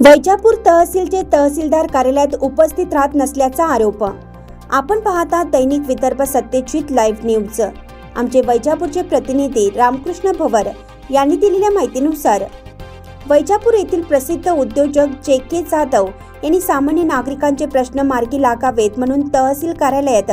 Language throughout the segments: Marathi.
वैजापूर तहसीलचे तहसीलदार कार्यालयात उपस्थित राहत नसल्याचा आरोप. आपण पाहता दैनिक विदर्भ सत्यजित लाईव्ह न्यूज. आमचे वैजापूरचे प्रतिनिधी रामकृष्ण भवर यांनी दिलेल्या माहितीनुसार वैजापूर येथील प्रसिद्ध उद्योजक जे के जाधव यांनी सामान्य नागरिकांचे प्रश्न मार्गी लागावेत म्हणून तहसील कार्यालयात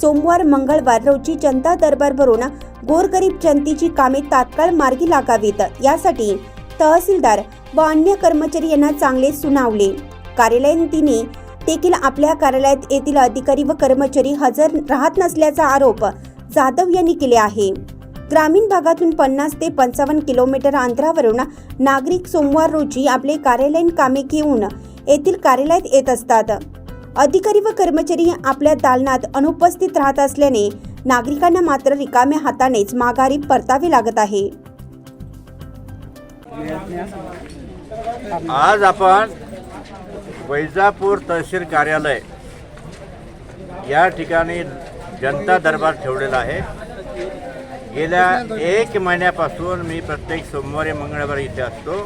सोमवार मंगळवार रोजी जनता दरबार भरून गोरगरीब जनतेची कामे तात्काळ मार्गी लागावीत. यासाठी तहसीलदार व अन्य कर्मचारी यांना चांगले सुनावले. कार्यालयीन देखील आपल्या कार्यालयात येथील अधिकारी व कर्मचारी हजर राहत नसल्याचा आरोप जाधव यांनी केले आहे. ग्रामीण भागातून पन्नास ते पंचावन्न किलोमीटर अंतरावरून नागरिक सोमवार रोजी आपले कार्यालयीन कामे घेऊन येथील कार्यालयात येत असतात. अधिकारी व कर्मचारी आपल्या दालनात अनुपस्थित राहत असल्याने नागरिकांना मात्र रिकाम्या हातानेच माघारी परतावे लागत आहे. आज आपण वैजापूर तहसील कार्यालय या ठिकाणी जनता दरबार ठेवलेला आहे. गेल्या एक महिन्यापासून मी प्रत्येक सोमवारी मंगळवारी इथे असतो.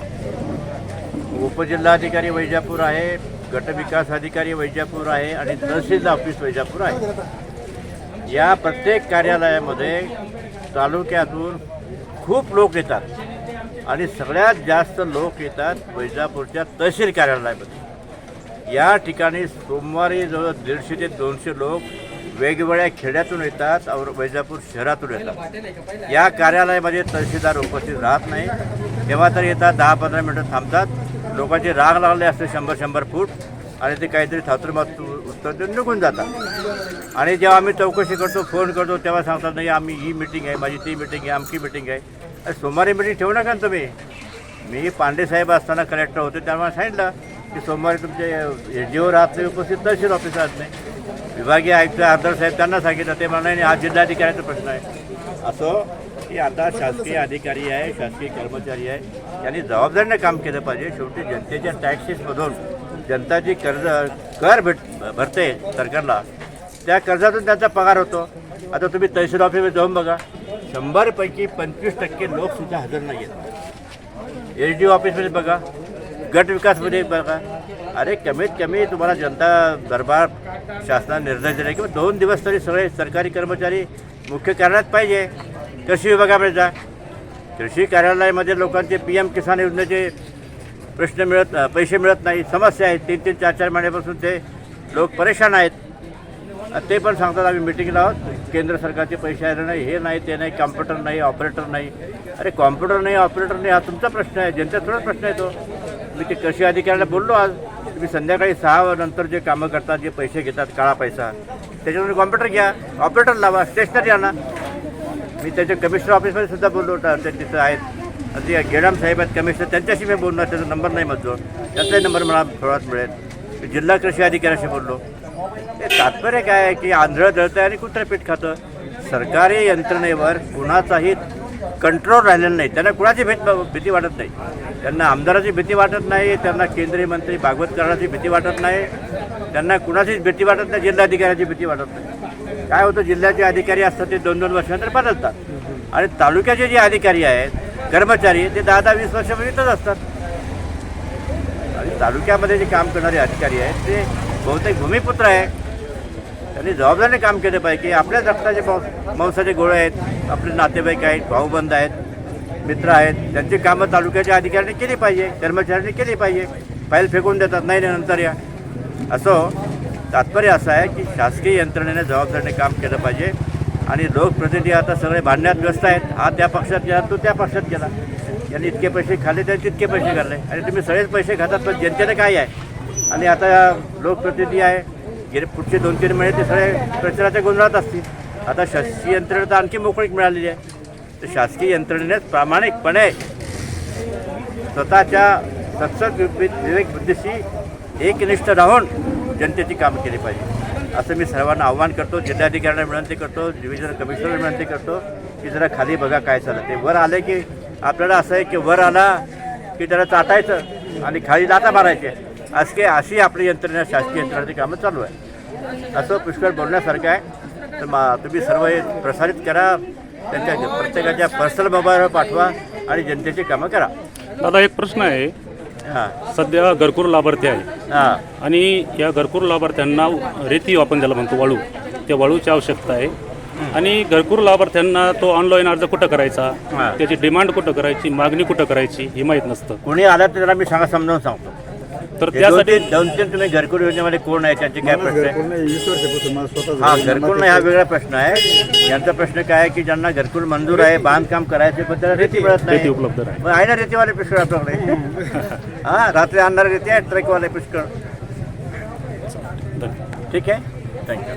उपजिल्हाधिकारी वैजापूर आहे गटविकास अधिकारी वैजापूर आहे आणि तहसील ऑफिस वैजापूर आहे. या प्रत्येक कार्यालयामध्ये तालुक्यातून खूप लोक येतात. आणि सगळ्यात जास्त लोक येतात वैजापूरच्या तहसील कार्यालयामध्ये. या ठिकाणी सोमवारी जवळ दीडशे ते दोनशे लोक वेगवेगळ्या खेड्यातून येतात और वैजापूर शहरातून येतात. या कार्यालयामध्ये तहसीलदार उपस्थित राहत नाही. तेव्हा तर येतात दहा पंधरा मिनटं थांबतात. लोकांची राग लागले असते शंभर शंभर फूट आणि ते काहीतरी थातुरमात उत्तर देऊन निघून जातात. आणि जेव्हा आम्ही चौकशी करतो फोन करतो तेव्हा सांगतात नाही आम्ही ही मिटिंग आहे माझी ती मिटिंग आहे आमची मिटिंग आहे. सोमवारी मिटिंग ठेवू नका ना तुम्ही. मी पांडे साहेब असताना कलेक्टर होते त्यामुळे सांगितलं की सोमवारी तुमचे एस डी ओ राहत नाही उपस्थित तहसील ऑफिस राहत नाही विभागीय आयुक्त आमदार साहेब त्यांना सांगितलं ते म्हणा नाही हा जिल्हाधिकाऱ्याचा प्रश्न आहे. असो की आता शासकीय अधिकारी आहे शासकीय कर्मचारी आहे यांनी जबाबदारीने काम केलं पाहिजे. शेवटी जनतेच्या टॅक्सेसमधून जनता जी कर्ज कर भेट भरते सरकारला. त्या कर्जातून त्यांचा पगार होतो. आता तुम्ही तहसील ऑफिसमध्ये जाऊन बघा. शंभरपैकी पंचवीस टक्के लोकसुद्धा हजर नाही आहेत एच डी ओ ऑफिसमध्ये बघा गट विकासमध्ये बघा. अरे कमीत कमी तुम्हाला जनता दरबार शासनाने निर्णय दिला किंवा दोन दिवस तरी सगळे सरकारी कर्मचारी मुख्य कार्यालयात पाहिजे. कृषी विभागामध्ये जा. कृषी कार्यालयामध्ये लोकांचे पी एम किसान योजनेचे प्रश्न मिळत पैसे मिळत नाही. समस्या आहेत. तीन तीन चार चार महिन्यापासून ते लोक परेशान आहेत. ते पण सांगतात. आम्ही मिटिंगला आहोत. केंद्र सरकारचे पैसे आले नाही हे नाही ते नाही कॉम्प्युटर नाही ऑपरेटर नाही. अरे कॉम्प्युटर नाही ऑपरेटर नाही हा तुमचा प्रश्न आहे जनतेचा थोडाच प्रश्न आहे तो. मी ते कृषी अधिकाऱ्याला बोललो आज तुम्ही संध्याकाळी सहा नंतर जे कामं करतात जे पैसे घेतात काळा पैसा त्याच्यामध्ये कॉम्प्युटर घ्या ऑपरेटर लावा स्टेशनरी आणा. मी त्याच्या कमिशनर ऑफिसमध्ये सुद्धा बोललो होता ते तिथं आहेत. ते गेडाम साहेब आहेत कमिशनर त्यांच्याशी मी बोलणार त्याचा नंबर नाही माझो त्याचाही नंबर मला थोडाच मिळेल. जिल्हा कृषी अधिकाऱ्याशी बोललो. तात्पर्य काय आहे की आंधळं दळतं आणि कुठं पीठ खातं? सरकारी यंत्रणेवर कुणाचाही कंट्रोल राहिलेला नाही. त्यांना कुणाची भीत भीती वाटत नाही. त्यांना आमदाराची भीती वाटत नाही त्यांना केंद्रीय मंत्री भागवत भीती वाटत नाही त्यांना कुणाचीच भीती वाटत नाही जिल्हाधिकाऱ्याची भीती वाटत नाही. काय होतं जिल्ह्याचे अधिकारी असतात ते दोन दोन वर्षानंतर बदलतात. आणि तालुक्याचे जे अधिकारी आहेत कर्मचारी ते दहा दहा वीस वर्षापूर्वी इथंच असतात. आणि तालुक्यामध्ये जे काम करणारे अधिकारी आहेत ते बहुतेक भूमिपुत्र आहे त्यांनी जबाबदारीने काम केलं पाहिजे. की आपल्याच रक्ताचे पाऊस मांसाचे गोळे आहेत आपले नातेवाईक आहेत भाऊबंद आहेत मित्र आहेत त्यांची कामं तालुक्याच्या अधिकाऱ्यांनी केली पाहिजे कर्मचाऱ्यांनी केली पाहिजे. फाईल फेकून देतात नाही नंतर या. असो तात्पर्य असं आहे की शासकीय यंत्रणेने जबाबदारीने काम केलं पाहिजे. आणि लोकप्रतिनिधी आता सगळे भांडण्यात व्यस्त आहेत. हा त्या पक्षात गेला तो त्या पक्षात गेला. यांनी इतके पैसे खाल्ले त्यांनी तितके पैसे खाल्ले. आणि तुम्ही सगळेच पैसे खातात पण जनतेने काय आहे? आणि आता लोकप्रतिनिधी आहे गेले पुढचे दोन तीन महिने ते सगळे प्रचाराच्या गोंधळात असतील. आता शासकीय यंत्रणा तर आणखी मोकळीक मिळालेली आहे. तर शासकीय यंत्रणेनेच प्रामाणिकपणे स्वतःच्या सत्सद विवेक बुद्धीशी एकनिष्ठ राहून जनतेची कामं केली पाहिजे. असं मी सर्वांना आव्हान करतो. जिल्हाधिकाऱ्यांना विनंती करतो. डिव्हिजनल कमिशनर विनंती करतो की जरा खाली बघा काय चाललं ते वर आले की आपल्याला असं आहे की वर आला की त्याला चाटायचं आणि खाली लाता मारायचे. अशी काही अशी आपली यंत्रणा शासकीय यंत्रणाची कामं चालू आहे असं पुष्कळ बोलण्यासारखं आहे. तर मा तुम्ही सर्व हे प्रसारित करा. त्यांच्या प्रत्येकाच्या पर्सनल मोबाईलवर पाठवा आणि जनतेची कामं करा. दादा एक प्रश्न आहे. हां. सध्या घरकुल लाभार्थी आहे हां. आणि या घरकुल लाभार्थ्यांना रेती आपण ज्याला म्हणतो वाळू. त्या वाळूची आवश्यकता आहे. आणि घरकुल लाभार्थ्यांना तो ऑनलाईन अर्ज कुठं करायचा? हा. त्याची डिमांड कुठं करायची? मागणी कुठं करायची? हे माहीत नसतं. कोणी आला तर त्याला मी सांगा समजावून सांगतो. तर दोन त्यासाठी तीन दोन तीन तुम्ही घरकुल योजनेमध्ये कोण आहे? त्यांचे काय प्रश्न आहे? पूर्ण वीस वर्षापासून मला स्वतः हा घरकुल नाही हा वेगळा प्रश्न आहे. यांचा प्रश्न काय आहे की ज्यांना घरकुल मंजूर आहे बांधकाम करायचे पण त्याला रेती मिळत नाही. रेती उपलब्ध नाही मग आहे ना रेतीवाले पुष्कळ आपल्याकडे? हा रात्री आणणारे रेती आहे ट्रकवाले पुष्कळ ठीक आहे? थँक्यू